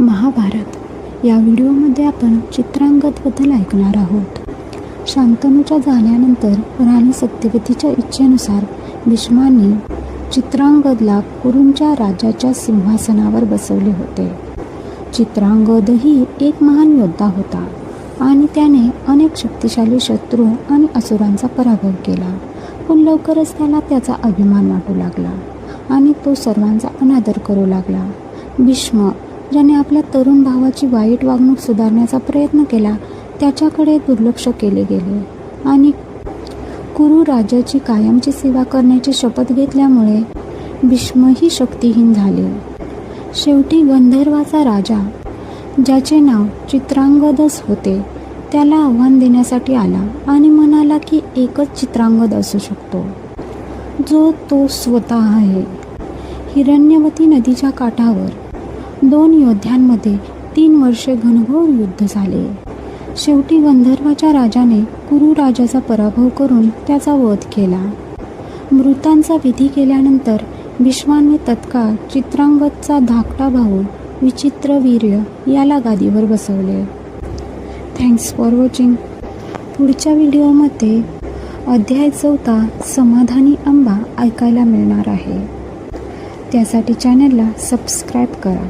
महाभारत. या व्हिडिओमध्ये आपण चित्रांगदबद्दल ऐकणार आहोत. शांतनूच्या झाल्यानंतर राणी सत्यवतीच्या इच्छेनुसार भीष्मांनी चित्रांगदला कुरूंच्या राजाच्या सिंहासनावर बसवले होते. चित्रांगदही एक महान योद्धा होता आणि त्याने अनेक शक्तिशाली शत्रू आणि असुरांचा पराभव केला. पण लवकरच त्याला त्याचा अभिमान वाटू लागला आणि तो सर्वांचा अनादर करू लागला. भीष्म ज्याने आपल्या तरुण भावाची वाईट वागणूक सुधारण्याचा प्रयत्न केला त्याच्याकडे दुर्लक्ष केले गेले. आणि कुरु राजाची कायमची सेवा करण्याची शपथ घेतल्यामुळे भीष्मही शक्तिहीन झाले. शेवटी गंधर्वाचा राजा ज्याचे नाव चित्रांगदच होते त्याला आव्हान देण्यासाठी आला आणि म्हणाला की एकच चित्रांगद असू शकतो. जो तो स्वतः आहे. हिरण्यवती नदीच्या काठावर दोन योद्ध्यांमध्ये तीन वर्षे घनघोर युद्ध झाले. शेवटी गंधर्वाच्या राजाने कुरु राजाचा पराभव करून त्याचा वध केला. मृतांचा विधी केल्यानंतर भीष्माने तत्काळ चित्रांगदचा धाकटा भाऊ विचित्रवीर्य याला गादीवर बसवले. थँक्स फॉर वॉचिंग पुढच्या व्हिडिओमध्ये अध्याय चौथा समाधानी आंबा ऐकायला मिळणार आहे. त्यासाठी चॅनलला सबस्क्राईब करा.